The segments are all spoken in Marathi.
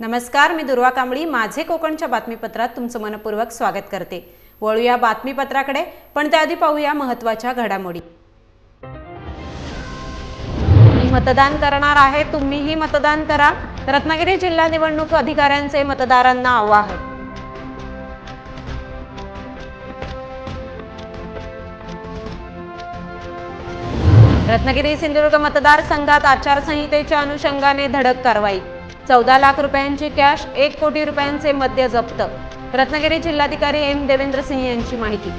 नमस्कार मी दुर्वा कांबळी. माझे कोकणच्या बातमीपत्रात तुमचं मनपूर्वक स्वागत करते. वळूया बातमीपत्राकडे पण त्याआधी पाहूया महत्त्वाच्या घडामोडी. मतदान करणार आहे तुम्हीही मतदान करा. रत्नागिरी जिल्हा निवडणूक अधिकाऱ्यांचे मतदारांना आवाहन. रत्नागिरी सिंधुदुर्ग मतदारसंघात आचारसंहितेच्या अनुषंगाने धडक कारवाई. चौदा लाख रुपयांची कॅश एक कोटी रुपयांचे मद्य जप्त. रत्नागिरी जिल्हाधिकारी एम. देवेंद्र सिंह यांची माहिती.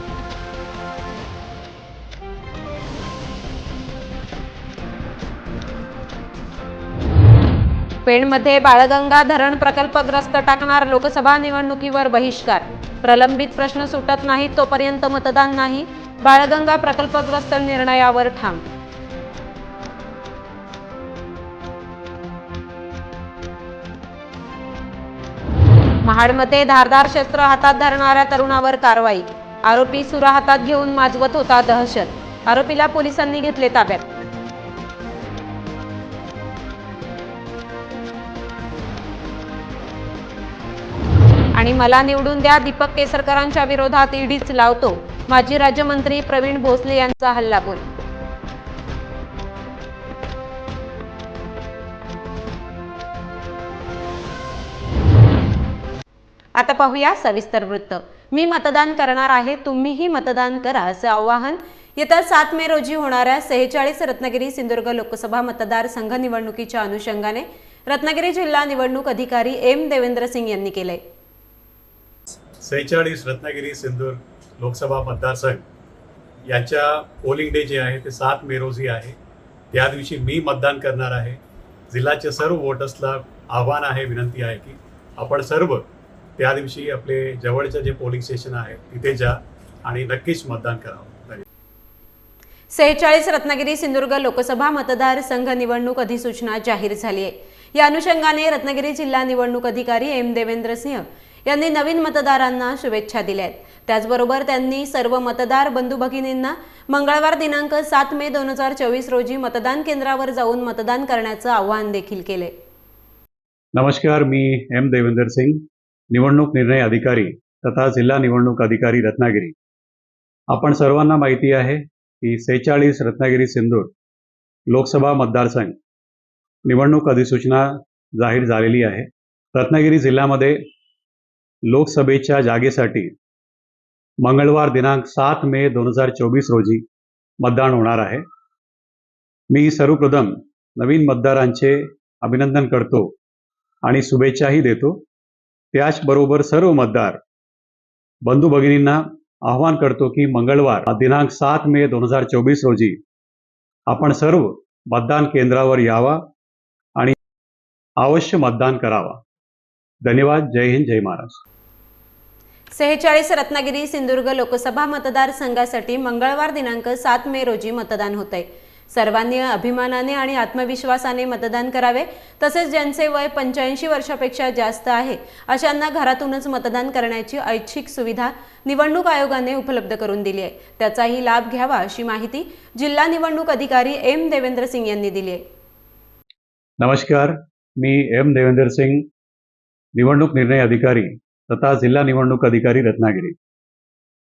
पेणमध्ये बाळगंगा धरण प्रकल्पग्रस्त टाकणार लोकसभा निवडणुकीवर बहिष्कार. प्रलंबित प्रश्न सुटत नाहीत तोपर्यंत मतदान नाही. बाळगंगा प्रकल्पग्रस्त निर्णयावर ठाम. महाडमध्ये धारदार शस्त्र हातात धरणाऱ्या तरुणावर कारवाई. आरोपी सुरा हातात घेऊन माजवत होता दहशत. आरोपीला पोलिसांनी घेतले ताब्यात. आणि मला निवडून द्या दीपक केसरकरांच्या विरोधात ईडीच लावतो. माजी राज्यमंत्री प्रवीण भोसले यांचा हल्लाबोल आता पाहूया सविस्तर वृत्त. मी मतदान करणार आहे तुम्हीही मतदान करा असं आवाहन येत्या सात मे रोजी होणाऱ्या सेहेचाळीस रत्नागिरी सिंधुदुर्ग लोकसभा मतदारसंघ निवडणुकीच्या अनुषंगाने रत्नागिरी जिल्हा निवडणूक अधिकारी एम देवेंद्र सिंग यांनी केले सेहेचाळीस रत्नागिरी सिंधुदुर्ग लोकसभा मतदारसंघ याच्या पोलिंग डे जे आहे ते सात मे रोजी आहे. त्या दिवशी मी मतदान करणार आहे. जिल्ह्याच्या सर्व वोटर्सला आव्हान आहे विनंती आहे की आपण सर्व त्या दिवशी आपले जवळचे जे पोलिंग स्टेशन आहे तिथे जा आणि नक्कीच मतदान करावं. सेहेचाळीस रत्नागिरी सिंधुदुर्ग लोकसभा मतदारसंघ निवडणूक अधिसूचना जाहीर झाली आहे या अनुषंगाने रत्नागिरी जिल्हा निवडणूक अधिकारी एम देवेंद्र सिंह यांनी नवीन मतदारांना शुभेच्छा दिल्या आहेत त्याचबरोबर त्यांनी सर्व मतदार बंधू भगिनींना मंगळवार दिनांक सात मे दोन हजार चोवीस रोजी मतदान केंद्रावर जाऊन मतदान करण्याचं आवाहन देखील केले नमस्कार मी एम देवेंदर सिंग निवडणूक निर्णय अधिकारी तथा जिल्हा निवडणूक अधिकारी रत्नागिरी. आपण सर्वांना माहिती आहे की सेहेचाळीस रत्नागिरी सिंधूर लोकसभा मतदारसंघ निवडणूक अधिसूचना जाहीर झालेली आहे. रत्नागिरी जिल्ह्यामध्ये लोकसभेच्या जागेसाठी मंगळवार दिनांक सात मे दोन हजार चोवीस रोजी मतदान होणार आहे. मी सर्वप्रथम नवीन मतदारांचे अभिनंदन करतो आणि शुभेच्छाही देतो. त्याचबरोबर सर्व मतदार बंधू भगिनींना आवाहन करतो की मंगळवार दिनांक सात मे दोन हजार चोवीस रोजी आपण सर्व मतदान केंद्रावर यावा आणि अवश्य मतदान करावा. धन्यवाद. जय हिंद. जय महाराष्ट्र सेहेचाळीस रत्नागिरी सिंधुदुर्ग लोकसभा मतदारसंघासाठी मंगळवार दिनांक सात मे रोजी मतदान होत आहे सर्वांनी अभिमानाने आणि आत्मविश्वासाने मतदान करावे. तसेच ज्यांचे वय पंच्याऐंशी वर्षापेक्षा जास्त आहे अशांना घरातूनच मतदान करण्याची ऐच्छिक सुविधा निवडणूक आयोगाने उपलब्ध करून दिली आहे. त्याचाही लाभ घ्यावा अशी माहिती जिल्हा निवडणूक अधिकारी एम देवेंद्र सिंग यांनी दिली आहे. नमस्कार मी एम देवेंद्र सिंग निवडणूक निर्णय अधिकारी तथा जिल्हा निवडणूक अधिकारी रत्नागिरी.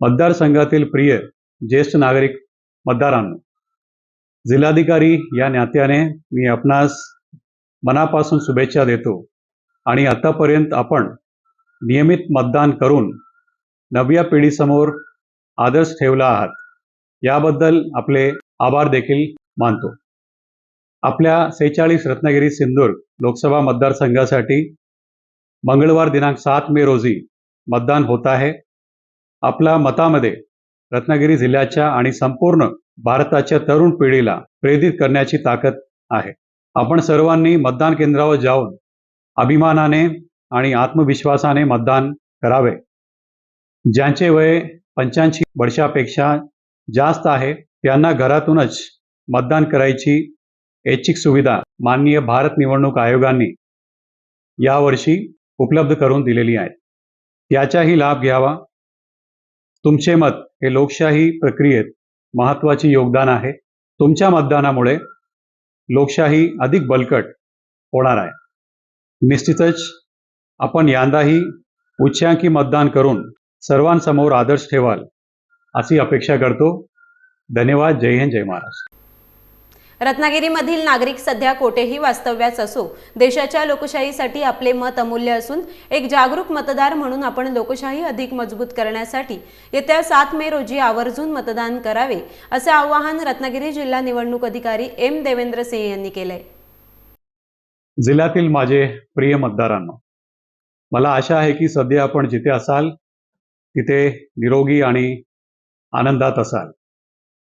मतदारसंघातील प्रिय ज्येष्ठ नागरिक मतदारांना जिल्हाधिकारी या नात्याने मी आपणास मनापासून शुभेच्छा देतो. आणि आतापर्यंत आपण नियमित मतदान करून नव्या पिढीसमोर आदर्श ठेवला आहात. याबद्दल आपले आभार देखील मानतो. आपल्या सेहेचाळीस रत्नागिरी सिंदूर लोकसभा मतदारसंघासाठी मंगळवार दिनांक सात मे रोजी मतदान होत आहे. आपल्या मतामध्ये रत्नागिरी जिल्ह्याच्या आणि संपूर्ण भारताच्या तरुण पिढीला प्रेरित करण्याची ताकद आहे. आपण सर्वांनी मतदान केंद्रावर जाऊन अभिमानाने आणि आत्मविश्वासाने मतदान करावे. ज्यांचे वय पंच्याऐंशी वर्षापेक्षा जास्त आहे त्यांना घरातूनच मतदान करायची ऐच्छिक सुविधा माननीय भारत निवडणूक आयोगाने यावर्षी उपलब्ध करून दिलेली आहे. त्याचाही लाभ घ्यावा. तुमचे मत हे लोकशाही प्रक्रियेत महत्त्वाचे योगदान आहे. तुमच्या मतदानामुळे लोकशाही अधिक बलकट होणार आहे. निश्चितच आपण यंदाही उच्चांकी मतदान करून सर्वांसमोर आदर्श ठेवाल अशी अपेक्षा करतो. धन्यवाद. जय हिंद. जय महाराष्ट्र. रत्नागिरीमधील नागरिक सध्या कोठेही वास्तव्यास असो देशाच्या लोकशाहीसाठी आपले मत अमूल्य असून एक जागरूक मतदार म्हणून आपण लोकशाही अधिक मजबूत करण्यासाठी येत्या सात मे रोजी आवर्जून मतदान करावे असे आवाहन रत्नागिरी जिल्हा निवडणूक अधिकारी एम देवेंद्र सिंह यांनी केलंय. जिल्ह्यातील माझे प्रिय मतदारांनो मला आशा आहे की सध्या आपण जिथे असाल तिथे निरोगी आणि आनंदात असाल.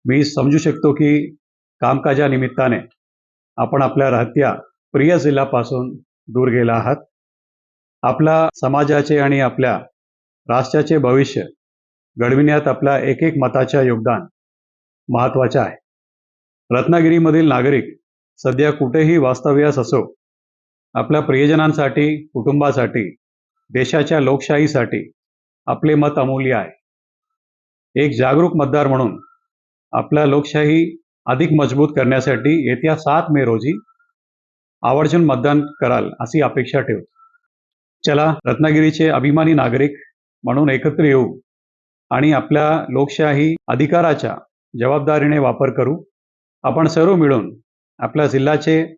मी समजू शकतो की कामकाजा निमित्ताने आपण आपल्या राहत्या प्रिय जिल्ह्यापासून दूर गेला आहात. आपल्या समाजाचे आणि आपल्या राष्ट्राचे भविष्य घडविण्यात आपल्या एक एक मताच्या योगदान महत्त्वाचे आहे. रत्नागिरीमधील नागरिक सध्या कुठेही वास्तव्यास असो आपल्या प्रियजनांसाठी कुटुंबासाठी देशाच्या लोकशाहीसाठी आपले मत अमूल्य आहे. एक जागरूक मतदार म्हणून आपल्या लोकशाही अधिक मजबूत करण्यासाठी येत्या सात मे रोजी आवर्जून मतदान कराल अशी अपेक्षा ठेवतो. चला रत्नागिरीचे अभिमानी नागरिक म्हणून एकत्र येऊ आणि आपल्या लोकशाही अधिकाराच्या जबाबदारीने वापर करू. आपण सर्व मिळून आपल्या जिल्ह्याचे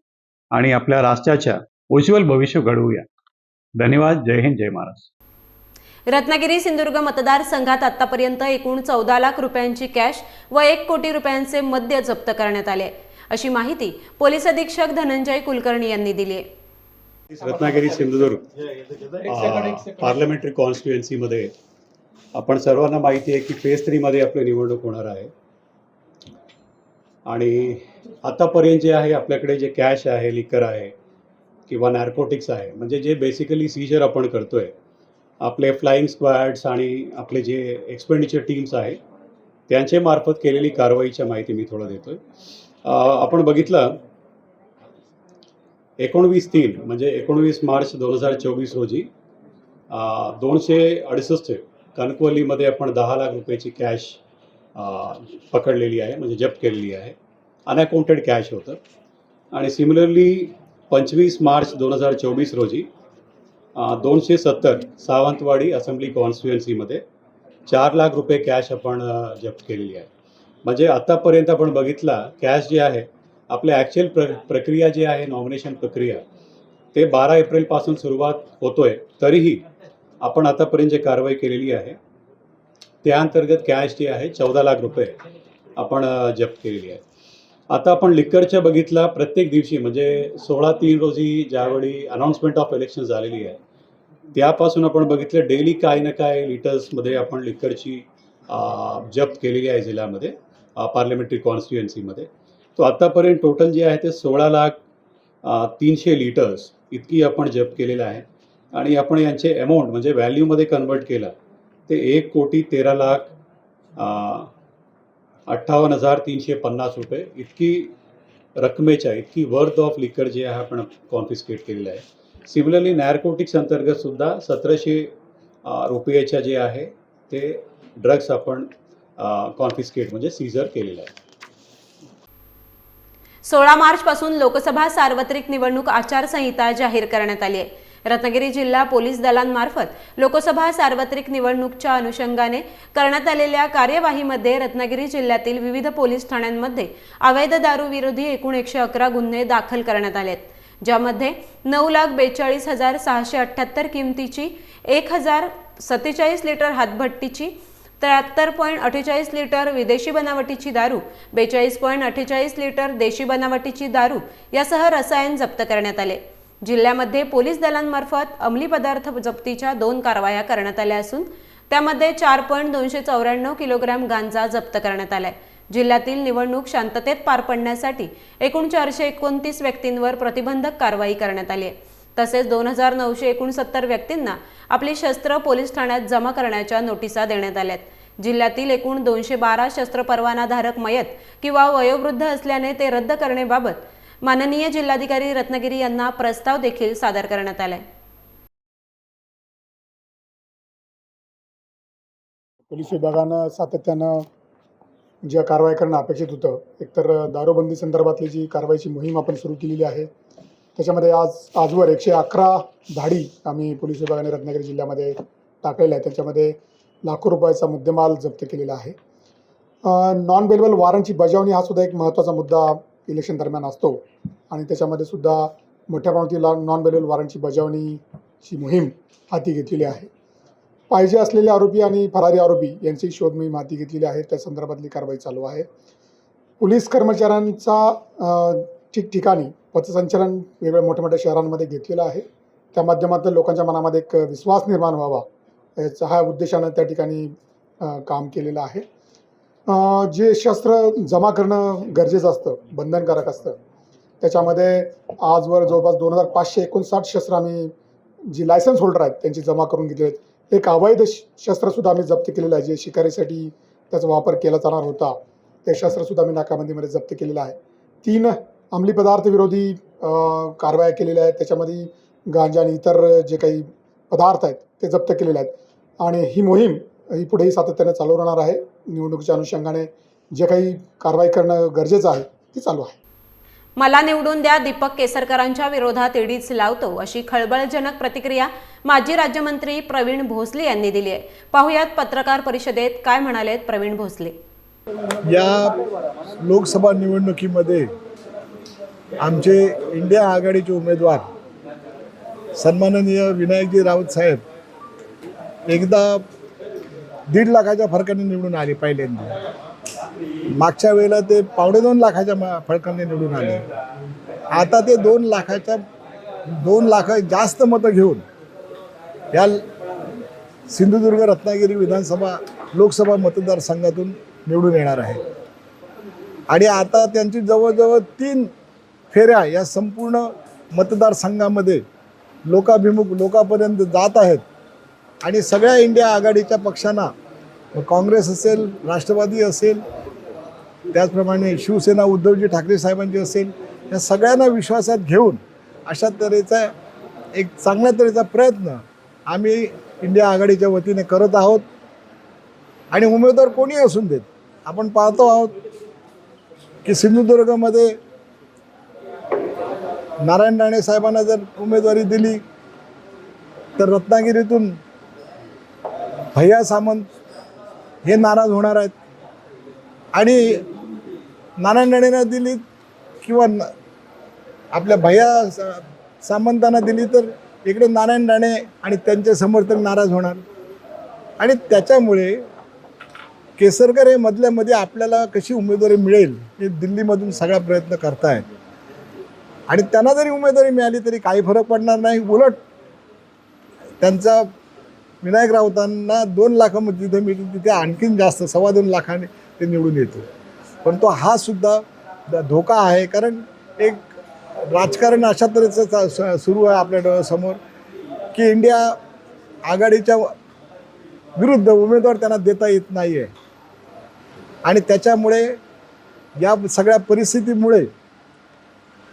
आणि आपल्या राष्ट्राच्या उज्ज्वल भविष्य घडवूया. धन्यवाद. जय हिंद. जय महाराष्ट्र. रत्नागिरी सिंधुदुर्ग मतदारसंघात आतापर्यंत एकूण चौदा लाख रुपयांची कॅश व एक कोटी रुपयांचे मद्य जप्त करण्यात आले. अशी माहिती पोलीस अधीक्षक धनंजय कुलकर्णी यांनी दिली आहे. रत्नागिरी सिंधुदुर्ग पार्लमेंटरी कॉन्स्टिट्युएन्सीमध्ये आपण सर्वांना माहिती आहे की फेज थ्रीमध्ये आपली निवडणूक होणार आहे. आणि आतापर्यंत जे आहे आपल्याकडे जे कॅश आहे लिकर आहे किंवा नॅर्कोटिक्स आहे म्हणजे जे बेसिकली सीजर आपण करतोय आपले फ्लाईंग स्क्वॅड्स आणि आपले जे एक्सपेंडिचर टीम्स आहे त्यांच्या मार्फत केलेली कारवाईच्या माहिती मी थोडं देतोय. आपण बघितलं एकोणवीस तीन म्हणजे एकोणवीस मार्च दोन हजार चोवीस रोजी दोनशे अडुसष्ट कणकवलीमध्ये आपण दहा लाख रुपयाची कॅश पकडलेली आहे म्हणजे जप्त केलेली आहे. अनअकाउंटेड कॅश होतं. आणि सिमिलरली पंचवीस मार्च दोन हजार चोवीस रोजी दोनशे सत्तर सावंतवाडी असेंब्ली कॉन्स्टिट्युएन्सीमध्ये चार लाख रुपये कॅश आपण जप्त केलेली आहे. म्हणजे आत्तापर्यंत आपण बघितला कॅश जे आहे आपल्या ॲक्च्युअल प्र प्रक्रिया जी आहे नॉमिनेशन प्रक्रिया ते बारा एप्रिलपासून सुरुवात होतोय तरीही आपण आतापर्यंत जे कारवाई केलेली आहे त्या अंतर्गत कॅश जी आहे चौदा लाख रुपये आपण जप्त केलेली आहे. आता आपण लिक्करच्या बघितला प्रत्येक दिवशी म्हणजे सोळा तीन रोजी ज्यावेळी अनाऊन्समेंट ऑफ इलेक्शन झालेली आहे त्यापासून आपण बघितलं डेली काय ना काय लिटर्समध्ये आपण लिकरची जप जप्त केलेली आहे जिल्ह्यामध्ये पार्लमेंटरी कॉन्स्टिट्युएन्सीमध्ये तो आत्तापर्यंत टोटल जे आहे ते सोळा लाख तीनशे लिटर्स इतकी आपण जप्त केलेलं आहे. आणि आपण यांचे अमाऊंट म्हणजे व्हॅल्यूमध्ये कन्वर्ट केलं ते एक कोटी तेरा लाख अठ्ठावन्न हजार तीनशे पन्नास रुपये इतकी रकमेच्या इतकी वर्थ ऑफ लिकर जे आहे आपण कॉन्फिस्केट केलेलं आहे. सिमिलरली नॅरकोटिक्स अंतर्गत सुद्धा सतराशे रुपयाच्या जे आहे ते ड्रग्स आपण कॉन्फिस्केट म्हणजे सीझर केलेलं आहे. सोळा मार्च पासून लोकसभा सार्वत्रिक निवडणूक आचारसंहिता जाहीर करण्यात आली आहे. रत्नागिरी जिल्हा पोलीस दलांमार्फत लोकसभा सार्वत्रिक निवडणूकच्या अनुषंगाने करण्यात आलेल्या कार्यवाहीमध्ये रत्नागिरी जिल्ह्यातील विविध पोलीस ठाण्यांमध्ये अवैध दारू विरोधी एकूण एकशे अकरा गुन्हे दाखल करण्यात आले आहेत. ज्यामध्ये नऊ लाख बेचाळीस हजार सहाशे अठ्ठ्याहत्तर किमतीची एक हजार सत्तेचाळीस लिटर हातभट्टीची त्र्याहत्तर पॉईंट अठ्ठेचाळीस लिटर विदेशी बनावटीची दारू बेचाळीस पॉईंट अठ्ठेचाळीस लिटर देशी बनावटीची दारू यासह रसायन जप्त करण्यात आले. जिल्ह्यामध्ये पोलीस दलांमार्फत अंमली पदार्थ जप्तीच्या दोन कारवाया करण्यात आल्या असून त्यामध्ये चार पॉईंट दोनशे चौऱ्याण्णव किलोग्रॅम गांजा जप्त करण्यात आलाय. जिल्ह्यातील निवडणूक शांततेत पार पडण्यासाठी एकूण चारशे एकोणतीस व्यक्तींवर प्रतिबंधक कारवाई करण्यात आली आहे. तसेच दोन हजार नऊशे एकोणसत्तर व्यक्तींना आपली शस्त्र पोलीस ठाण्यात जमा करण्याच्या नोटिसा देण्यात आल्यात जिल्ह्यातील एकूण दोनशे बारा शस्त्र परवानाधारक मयत किंवा वयोवृद्ध असल्याने ते रद्द करण्याबाबत माननीय जिल्हाधिकारी रत्नागिरी यांना प्रस्ताव देखील सादर करण्यात आलाय. पोलीस विभागानं सातत्यानं ज्या कारवाई करणं अपेक्षित होतं एकतर दारूबंदी संदर्भातली जी कारवाईची मोहीम आपण सुरू केलेली आहे त्याच्यामध्ये आज आजवर एकशे अकरा धाडी आम्ही पोलीस विभागाने रत्नागिरी जिल्ह्यामध्ये टाकलेल्या आहे त्याच्यामध्ये लाखो रुपयाचा मुद्देमाल जप्त केलेला आहे. नॉन बेलेबल वॉरंटची बजावणी हा सुद्धा एक महत्त्वाचा मुद्दा इलेक्शन दरम्यान असतो. आणि त्याच्यामध्ये सुद्धा मोठ्या प्रमाणात नॉन बेलेबल वॉरंटची बजावणीची मोहीम हाती घेतलेली आहे. पाहिजे असलेले आरोपी आणि फरारी आरोपी यांची शोध मी माहिती घेतलेली आहे. त्या संदर्भातली कारवाई चालू आहे. पोलीस कर्मचाऱ्यांचा ठिकठिकाणी पथसंचलन वेगवेगळ्या मोठ्या मोठ्या शहरांमध्ये घेतलेलं आहे. त्या माध्यमातून लोकांच्या मनामध्ये एक विश्वास निर्माण व्हावा याचा हा उद्देशानं त्या ठिकाणी काम केलेलं आहे. जे शस्त्र जमा करणं गरजेचं असतं बंधनकारक असतं त्याच्यामध्ये आजवर जवळपास दोन हजार पाचशे एकोणसाठ शस्त्र आम्ही जी लायसन्स होल्डर आहेत त्यांची जमा करून घेतली आहेत. एक अवैध शस्त्रसुद्धा आम्ही जप्त केलेलं आहे जे शिकारीसाठी त्याचा वापर केला जाणार होता ते शस्त्रसुद्धा आम्ही नाकाबंदीमध्ये जप्त केलेलं आहे. तीन अंमली पदार्थ विरोधी कारवाया केलेल्या आहेत. त्याच्यामध्ये गांजा आणि इतर जे काही पदार्थ आहेत ते जप्त केलेले आहेत. आणि ही मोहीम ही पुढेही सातत्याने चालू राहणार आहे. निवडणुकीच्या अनुषंगाने जे काही कारवाई करणं गरजेचं आहे ती चालू आहे. मला निवडून द्या दीपक केसरकरांच्या विरोधात ईडीच लावतो अशी खळबळजनक प्रतिक्रिया माजी राज्यमंत्री प्रवीण भोसले यांनी दिली आहे. पाहुयात पत्रकार परिषदेत काय म्हणालेत प्रवीण भोसले. या लोकसभा निवडणुकीमध्ये आमचे इंडिया आघाडीचे उमेदवार सन्माननीय विनायकजी राऊत साहेब एकदा दीड लाखाच्या फरकाने निवडून आले पहिल्यांदा. मागच्या वेळेला ते पावणे दोन लाखाच्या मा- निवडून आले. आता ते दोन लाखाच्या दोन लाख जास्त मतं घेऊन या सिंधुदुर्ग रत्नागिरी विधानसभा लोकसभा मतदारसंघातून निवडून येणार आहे. आणि आता त्यांची जवळजवळ तीन फेऱ्या या संपूर्ण मतदारसंघामध्ये लोकाभिमुख लोकांपर्यंत जात आहेत. आणि सगळ्या इंडिया आघाडीच्या पक्षांना काँग्रेस असेल राष्ट्रवादी असेल त्याचप्रमाणे शिवसेना उद्धवजी ठाकरे साहेबांची असेल या सगळ्यांना विश्वासात घेऊन अशा तऱ्हेचा एक चांगल्या तऱ्हेचा प्रयत्न आम्ही इंडिया आघाडीच्या वतीने करत आहोत. आणि उमेदवार कोणी असून देत आपण पाहतो आहोत की सिंधुदुर्गमध्ये नारायण राणे साहेबांना जर उमेदवारी दिली तर रत्नागिरीतून भैया सामंत हे नाराज होणार आहेत. आणि नारायण राणेंना दिली किंवा न- आपल्या भैया सा- सामंतांना दिली तर इकडे नारायण राणे आणि त्यांचे समर्थक नाराज होणार. आणि त्याच्यामुळे केसरकर हे मधल्यामध्ये आपल्याला कशी उमेदवारी मिळेल हे दिल्लीमधून सगळा प्रयत्न करतायत. आणि त्यांना जरी उमेदवारी मिळाली तरी काही फरक पडणार नाही. उलट त्यांचा विनायक राऊतांना दोन लाखामध्ये जिथे मिळतील तिथे आणखीन जास्त सव्वा दोन लाखाने ते निवडून येतो पण तो हा सुद्धा धोका आहे कारण एक राजकारण अशा तऱ्हेचं चा- स- सुरू आहे आपल्या डोळ्यासमोर की इंडिया आघाडीच्या विरुद्ध उमेदवार त्यांना देता येत नाही आहे आणि त्याच्यामुळे या सगळ्या परिस्थितीमुळे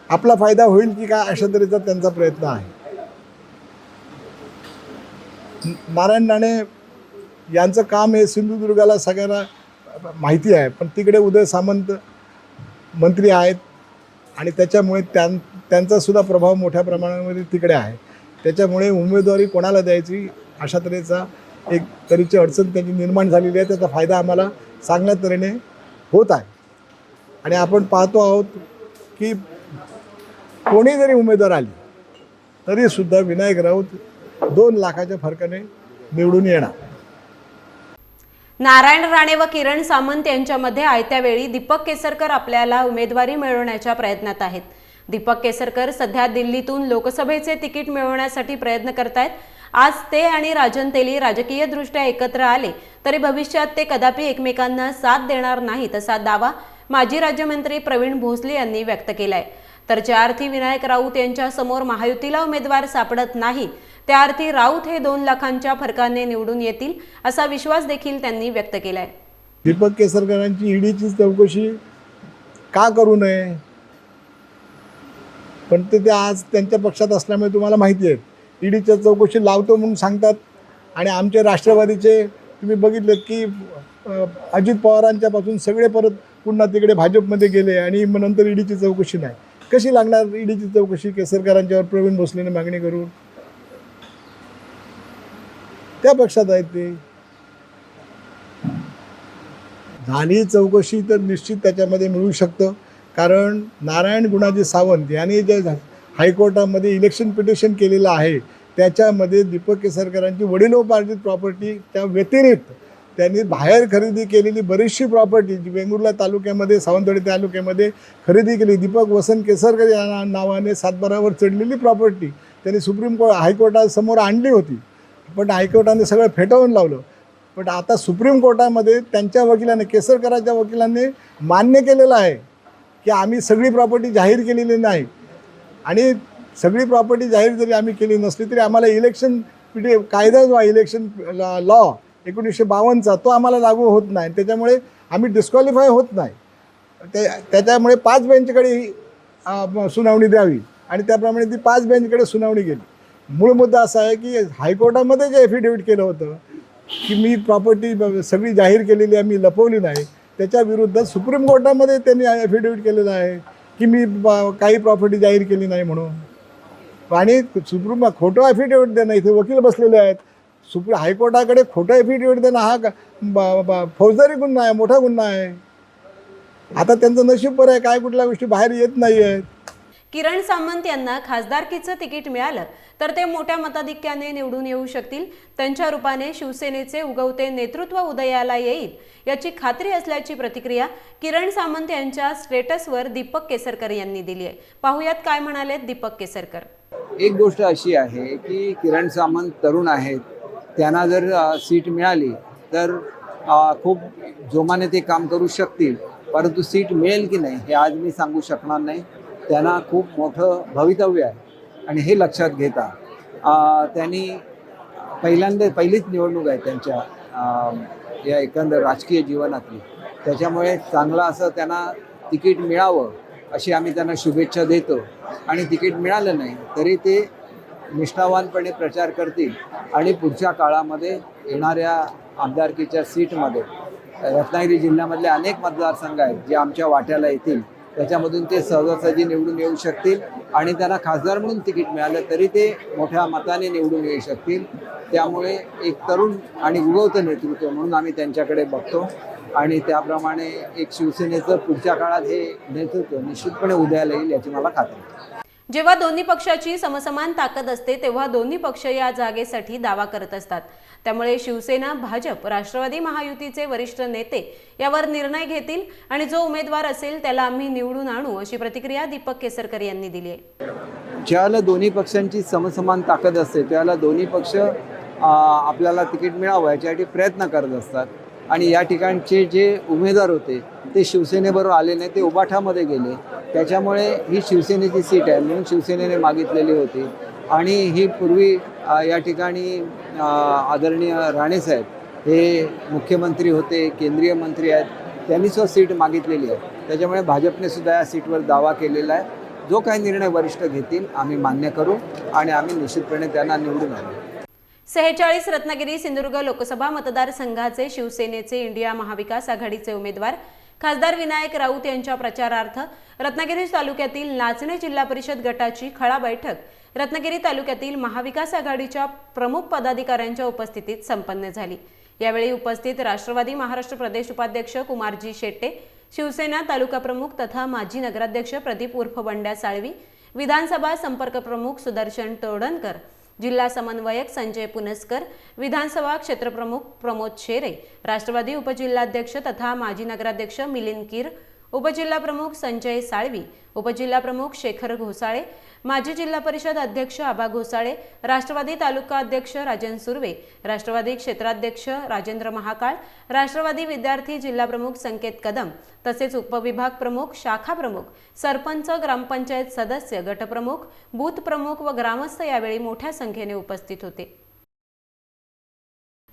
आपला फायदा होईल की काय अशा तऱ्हेचा त्यांचा प्रयत्न आहे. नारायण राणे यांचं काम हे सिंधुदुर्गाला सगळ्यांना माहिती आहे पण तिकडे उदय सामंत मंत्री आहेत आणि त्याच्यामुळे त्यां त्यांचासुद्धा प्रभाव मोठ्या प्रमाणामध्ये तिकडे आहे. त्याच्यामुळे उमेदवारी कोणाला द्यायची अशा तऱ्हेचा एक तऱ्हेची अडचण त्यांची निर्माण झालेली आहे. त्याचा फायदा आम्हाला चांगल्या तऱ्हेने होत आहे. आणि आपण पाहतो आहोत की कोणी जरी उमेदवार आली तरीसुद्धा विनायक राऊत दोन लाखाच्या फरकाने निवडून येणार. नारायण राणे व किरण सामंत यांच्यामध्ये आयत्या वेळी दीपक केसरकर आपल्याला उमेदवारी मिळवण्याच्या प्रयत्नात आहेत. दीपक केसरकर सध्या दिल्लीतून लोकसभेचे तिकीट मिळवण्यासाठी प्रयत्न करतायत. आज ते आणि राजन तेली राजकीयदृष्ट्या एकत्र आले तरी भविष्यात ते कदापि एकमेकांना साथ देणार नाहीत असा दावा माजी राज्यमंत्री प्रवीण भोसले यांनी व्यक्त केलाय. तर ज्या अर्थी विनायक राऊत यांच्या समोर महायुतीला उमेदवार सापडत नाही त्या अर्थी राऊत हे दोन लाखांच्या फरकाने निवडून येतील असा विश्वास देखील त्यांनी व्यक्त केलाय. दीपक केसरकरांची ईडीची चौकशी का करू नये? पण ते ते आज त्यांच्या पक्षात असल्यामुळे तुम्हाला माहिती आहे. ईडीच्या चौकशी लावतो म्हणून सांगतात. आणि आमचे राष्ट्रवादीचे तुम्ही बघितलं की अजित पवारांच्यापासून सगळे परत पुन्हा तिकडे भाजपमध्ये गेले आणि मग नंतर ईडीची चौकशी नाही. कशी लागणार ईडीची चौकशी? केसरकरांच्यावर प्रवीण भोसलेने मागणी करून त्या पक्षात आहेत ते. झाली चौकशी तर निश्चित त्याच्यामध्ये मिळू शकतं. कारण नारायण गुणाजी सावंत यांनी जे झा- हायकोर्टामध्ये इलेक्शन पिटिशन केलेलं आहे त्याच्यामध्ये दीपक केसरकरांची वडिलोपार्जित प्रॉपर्टी त्या व्यतिरिक्त त्यांनी बाहेर खरेदी केलेली बरीचशी प्रॉपर्टी जी वेंगुर्ला तालुक्यामध्ये सावंतवाडी तालुक्यामध्ये खरेदी केली. दीपक वसंत केसरकर या नावाने सातबारावर चढलेली प्रॉपर्टी त्यांनी सुप्रीम कोर्ट हायकोर्टासमोर आणली होती. पण हायकोर्टाने सगळं फेटाळून लावलं. पण आता सुप्रीम कोर्टामध्ये त्यांच्या वकिलाने केसरकरांच्या वकिलांनी मान्य केलेलं आहे की आम्ही सगळी प्रॉपर्टी जाहीर केलेली नाही. आणि सगळी प्रॉपर्टी जाहीर जरी आम्ही केली नसली तरी आम्हाला इलेक्शन पिढी कायदा जो आहे इलेक्शन लॉ एकोणीसशे बावन्नचा तो आम्हाला लागू होत नाही. त्याच्यामुळे आम्ही डिस्क्वालिफाय होत नाही. ते त्याच्यामुळे पाच बेंचकडे सुनावणी द्यावी. आणि त्याप्रमाणे ती पाच बेंचकडे सुनावणी गेली मूळ मुद्दा असा आहे की हायकोर्टामध्ये जे एफिडेविट केलं होतं की मी प्रॉपर्टी सगळी जाहीर केलेली आहे मी लपवली नाही त्याच्या विरुद्ध सुप्रीम कोर्टामध्ये त्यांनी एफिडेविट केलेलं आहे की मी काही प्रॉपर्टी जाहीर केली नाही म्हणून. आणि सुप्रीम खोटं एफिडेविट देणं इथे वकील बसलेले आहेत. सुप्रीम हायकोर्टाकडे खोटं ॲफिडेविट देणं हा का- फौजदारी गुन्हा आहे मोठा गुन्हा आहे. आता त्यांचं नशीब बरं आहे काय कुठल्या गोष्टी बाहेर येत नाही आहेत किरण सामंत यांना खासदारकीचं तिकीट मिळालं तर ते मोठ्या मताधिक्याने निवडून येऊ शकतील. त्यांच्या रूपाने शिवसेनेचे उगवते नेतृत्व उदयाला येईल याची खात्री असल्याची प्रतिक्रिया किरण सामंत यांच्या स्टेटसवर दीपक केसरकर यांनी दिली आहे. पाहुयात काय म्हणाले दीपक केसरकर. एक गोष्ट अशी आहे की किरण सामंत तरुण आहेत. त्यांना जर सीट मिळाली तर खूप जोमाने ते काम करू शकतील. परंतु सीट मिळेल की नाही हे आज मी सांगू शकणार नाही. त्यांना खूप मोठं भवितव्य आहे. आणि हे लक्षात घेता त्यांनी पहिल्यांदा पहिलीच निवडणूक आहे त्यांच्या या एकंदर राजकीय जीवनातली. त्याच्यामुळे चांगलं असं त्यांना तिकीट मिळावं अशी आम्ही त्यांना शुभेच्छा देतो. आणि तिकीट मिळालं नाही तरी ते निष्ठावानपणे प्रचार करतील. आणि पुढच्या काळामध्ये येणाऱ्या आमदारकीच्या सीटमध्ये रत्नागिरी जिल्ह्यामधले अनेक मतदारसंघ आहेत जे आमच्या वाट्याला येतील. त्याच्यामधून ते सहजासहजी निवडून येऊ शकतील आणि त्यांना खासदार म्हणून तिकीट मिळालं तरी ते मोठ्या मताने निवडून येऊ शकतील. त्यामुळे एक तरुण आणि उगवतं नेतृत्व म्हणून आम्ही त्यांच्याकडे बघतो. आणि त्याप्रमाणे एक शिवसेनेचं पुढच्या काळात हे नेतृत्व निश्चितपणे उदयाला येईल याची मला खात्री जेव्हा दोन्ही पक्षाची समसमान ताकद असते तेव्हा दोन्ही पक्ष या जागेसाठी दावा करत असतात. त्यामुळे शिवसेना भाजप राष्ट्रवादी महायुतीचे वरिष्ठ नेते यावर निर्णय घेतील आणि जो उमेदवार असेल त्याला आम्ही निवडून आणू अशी प्रतिक्रिया दीपक केसरकर यांनी दिली आहे. ज्याला दोन्ही पक्षांची समसमान ताकद असते त्याला दोन्ही पक्ष आपल्याला तिकीट मिळावं याच्यासाठी प्रयत्न करत असतात. आणि या ठिकाणचे जे उमेदवार होते ते शिवसेनेबरोबर आले नाही ते उबाठामध्ये गेले. त्याच्यामुळे ही शिवसेनेची सीट आहे म्हणून शिवसेनेने मागितलेली होती. आणि ही पूर्वी या ठिकाणी आदरणीय राणेसाहेब हे मुख्यमंत्री होते केंद्रीय मंत्री आहेत त्यांनी सुद्धा सीट मागितलेली आहे. त्याच्यामुळे भाजपने सुद्धा या सीटवर दावा केलेला आहे. जो काही निर्णय वरिष्ठ घेतील आम्ही मान्य करू आणि आम्ही निश्चितपणे त्यांना निवडून आणू. सेहेचाळीस रत्नागिरी सिंधुदुर्ग लोकसभा मतदारसंघाचे शिवसेनेचे इंडिया महाविकास आघाडीचे उमेदवार खासदार विनायक राऊत यांच्या प्रचारार्थ रत्नागिरी तालुक्यातील नाचणे जिल्हा परिषद गटाची खळा बैठक रत्नागिरी तालुक्यातील महाविकास आघाडीच्या प्रमुख पदाधिकाऱ्यांच्या उपस्थितीत संपन्न झाली. यावेळी उपस्थित राष्ट्रवादी महाराष्ट्र प्रदेश उपाध्यक्ष कुमारजी शेट्टे शिवसेना तालुका प्रमुख तथा माजी नगराध्यक्ष प्रदीप उर्फ बंड्या साळवी विधानसभा संपर्क प्रमुख सुदर्शन तोडणकर जिल्हा समन्वयक संजय पुनस्कर विधानसभा क्षेत्रप्रमुख प्रमोद शेरे राष्ट्रवादी उपजिल्हाध्यक्ष तथा माजी नगराध्यक्ष मिलिंद कीर उपजिल्हा प्रमुख संजय साळवी उपजिल्हा प्रमुख शेखर घोसाळे माजी जिल्हा परिषद अध्यक्ष आबा घोसाळे राष्ट्रवादी तालुका अध्यक्ष राजन सुर्वे राष्ट्रवादी क्षेत्राध्यक्ष राजेंद्र महाकाळ राष्ट्रवादी विद्यार्थी जिल्हा प्रमुख संकेत कदम तसेच उपविभाग प्रमुख शाखा प्रमुख सरपंच ग्रामपंचायत सदस्य गटप्रमुख बूथ प्रमुख व ग्रामस्थ यावेळी मोठ्या संख्येने उपस्थित होते.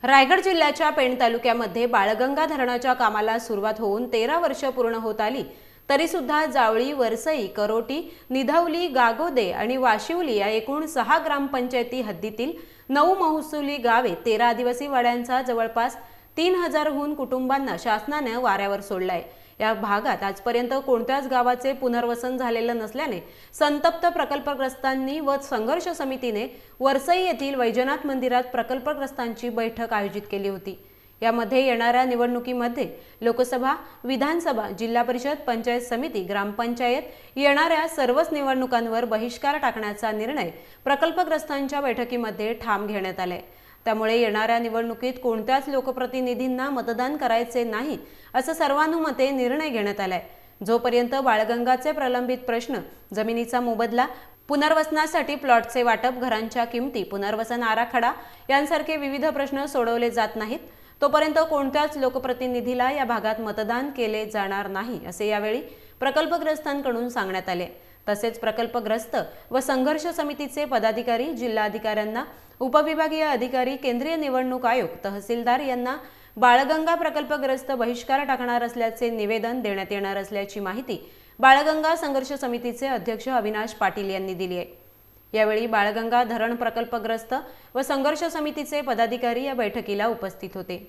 रायगड जिल्ह्याच्या पेण तालुक्यामध्ये बाळगंगा धरणाच्या कामाला सुरुवात होऊन तेरा वर्ष पूर्ण होत आली. तरीसुद्धा जावळी वरसई करोटी निधवली गागोदे आणि वाशिवली या एकूण सहा ग्रामपंचायती हद्दीतील नऊ महसुली गावे तेरा आदिवासी वाड्यांचा जवळपास तीन हजारहून कुटुंबांना शासनानं वाऱ्यावर सोडलाय. या भागात आजपर्यंत कोणत्याच गावाचे पुनर्वसन झालेलं नसल्याने संतप्त प्रकल्पग्रस्तांनी व संघर्ष समितीने वरसई येथील वैजनाथ मंदिरात प्रकल्पग्रस्तांची बैठक आयोजित केली होती. यामध्ये येणाऱ्या निवडणुकीमध्ये लोकसभा विधानसभा जिल्हा परिषद पंचायत समिती ग्रामपंचायत येणाऱ्या सर्वच निवडणुकांवर बहिष्कार टाकण्याचा निर्णय प्रकल्पग्रस्तांच्या बैठकीमध्ये ठाम घेण्यात आलाय त्यामुळे येणाऱ्या निवडणुकीत कोणत्याच लोकप्रतिनिधींना मतदान करायचे नाही असं सर्वानुमते निर्णय घेण्यात आलाय. जोपर्यंत बाळगंगाचे प्रलंबित प्रश्न जमिनीचा मोबदला पुनर्वसनासाठी प्लॉटचे वाटप घरांच्या किमती पुनर्वसन आराखडा यांसारखे विविध प्रश्न सोडवले जात नाहीत तोपर्यंत कोणत्याच लोकप्रतिनिधीला या भागात मतदान केले जाणार नाही असे यावेळी प्रकल्पग्रस्तांकडून सांगण्यात आले. तसेच प्रकल्पग्रस्त व संघर्ष समितीचे पदाधिकारी जिल्हाधिकाऱ्यांना उपविभागीय अधिकारी केंद्रीय निवडणूक आयोग तहसीलदार यांना बाळगंगा प्रकल्पग्रस्त बहिष्कार टाकणार असल्याचे निवेदन देण्यात येणार असल्याची माहिती बाळगंगा संघर्ष समितीचे अध्यक्ष अविनाश पाटील यांनी दिली आहे. यावेळी बाळगंगा धरण प्रकल्पग्रस्त व संघर्ष समितीचे पदाधिकारी या बैठकीला उपस्थित होते.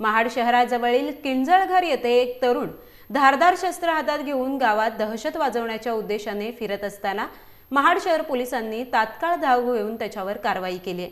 महाड शहराजवळील किंजळघर येथे एक तरुण धारदार शस्त्र हातात घेऊन गावात दहशत वाजवण्याच्या उद्देशाने फिरत असताना महाड शहर पोलिसांनी तात्काळ धाव घेऊन त्याच्यावर कारवाई केली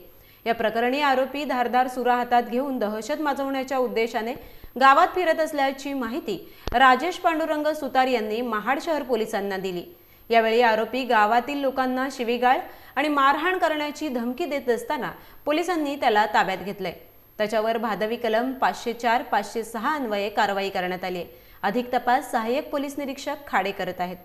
या प्रकरणी आरोपी धारदार सुरा हातात घेऊन दहशत माजवण्याच्या उद्देशाने गावात फिरत असल्याची माहिती राजेश पांडुरंग सुतार यांनी महाड शहर पोलिसांना दिली. यावेळी आरोपी गावातील लोकांना शिवीगाळ आणि मारहाण करण्याची धमकी देत असताना पोलिसांनी त्याला ताब्यात घेतलंय. त्याच्यावर भादवी कलम पाचशे चार पाचशे सहा अन्वये कारवाई करण्यात आली आहे. अधिक तपास सहाय्यक पोलीस निरीक्षक खाडे करत आहेत.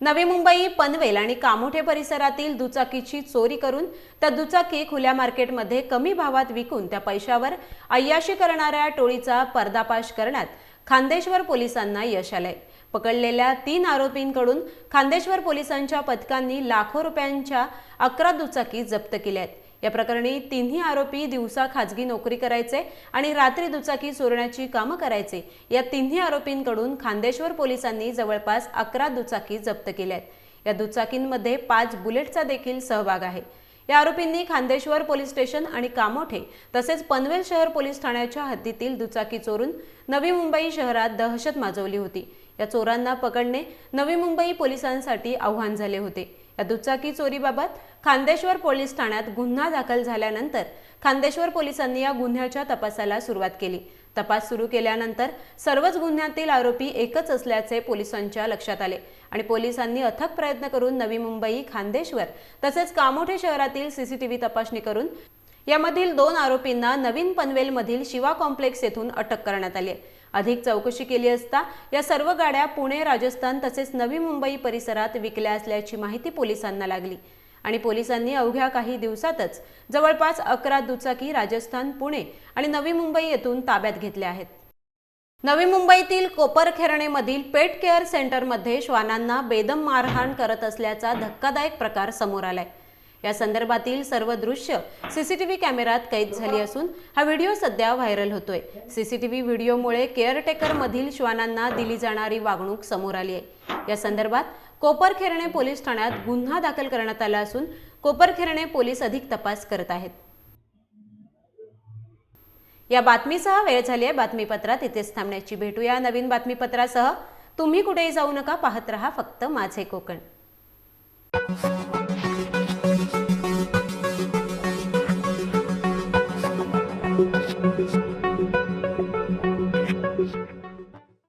नवी मुंबई पनवेल आणि कामोठे परिसरातील दुचाकीची चोरी करून त्या दुचाकी खुल्या मार्केटमध्ये कमी भावात विकून त्या पैशावर अय्याशी करणाऱ्या टोळीचा पर्दापाश करण्यात खांदेश्वर पोलिसांना यश आलंय. पकडलेल्या तीन आरोपींकडून खांदेश्वर पोलिसांच्या पथकांनी लाखो रुपयांच्या अकरा दुचाकी जप्त केल्या आहेत या प्रकरणी तिन्ही आरोपी दिवसा खाजगी नोकरी करायचे आणि रात्री दुचाकी चोरण्याची कामं करायचे. या तिन्ही आरोपींकडून खांदेश्वर पोलिसांनी जवळपास अकरा दुचाकी जप्त केल्या आहेत या दुचाकींमध्ये पाच बुलेटचा देखील सहभाग आहे. या आरोपींनी खांदेश्वर पोलीस स्टेशन आणि कामोठे तसेच पनवेल शहर पोलीस ठाण्याच्या हद्दीतील दुचाकी चोरून नवी मुंबई शहरात दहशत माजवली होती. या चोरांना पकडणे नवी मुंबई पोलिसांसाठी आव्हान झाले होते. या दुचाकी चोरीबाबत खांदेश्वर पोलीस ठाण्यात गुन्हा दाखल झाल्यानंतर खांदेश्वर पोलिसांनी या गुन्ह्याच्या तपासाला सुरुवात केली. तपास सुरू केल्यानंतर सर्वच गुन्ह्यातील आरोपी एकच असल्याचे पोलिसांच्या लक्षात आले. आणि पोलिसांनी अथक प्रयत्न करून नवी मुंबई खांदेश्वर तसेच कामोठे शहरातील सीसीटीव्ही तपासणी करून यामधील दोन आरोपींना नवीन पनवेलमधील शिवा कॉम्प्लेक्स येथून अटक करण्यात आली अधिक चौकशी केली असता या सर्व गाड्या पुणे राजस्थान तसेच नवी मुंबई परिसरात विकल्या असल्याची माहिती पोलिसांना लागली. आणि पोलिसांनी अवघ्या काही दिवसातच जवळपास अकरा दुचाकी राजस्थान पुणे आणि नवी मुंबई येथून ताब्यात घेतल्या आहेत. नवी मुंबईतील कोपरखेरणेमधील पेट केअर सेंटरमध्ये श्वानांना बेदम मारहाण करत असल्याचा धक्कादायक प्रकार समोर आलाय. या संदर्भातील सर्व दृश्य सीसीटीव्ही कॅमेऱ्यात कैद झाली असून हा व्हिडिओ सध्या व्हायरल होतोय. सीसीटीव्ही व्हिडिओमुळे केअरटेकर मधील श्वानांना दिली जाणारी वागणूक समोर आली आहे. या संदर्भात कोपरखेरणे पोलीस ठाण्यात गुन्हा दाखल करण्यात आला असून कोपरखेरणे पोलीस अधिक तपास करत आहेत. या बातमीसह वेळ झाली आहे. बातमीपत्रात इथेच थांबण्याची भेटूया नवीन बातमीपत्रासह तुम्ही कुठेही जाऊ नका. पाहत रहा फक्त माझे कोकण.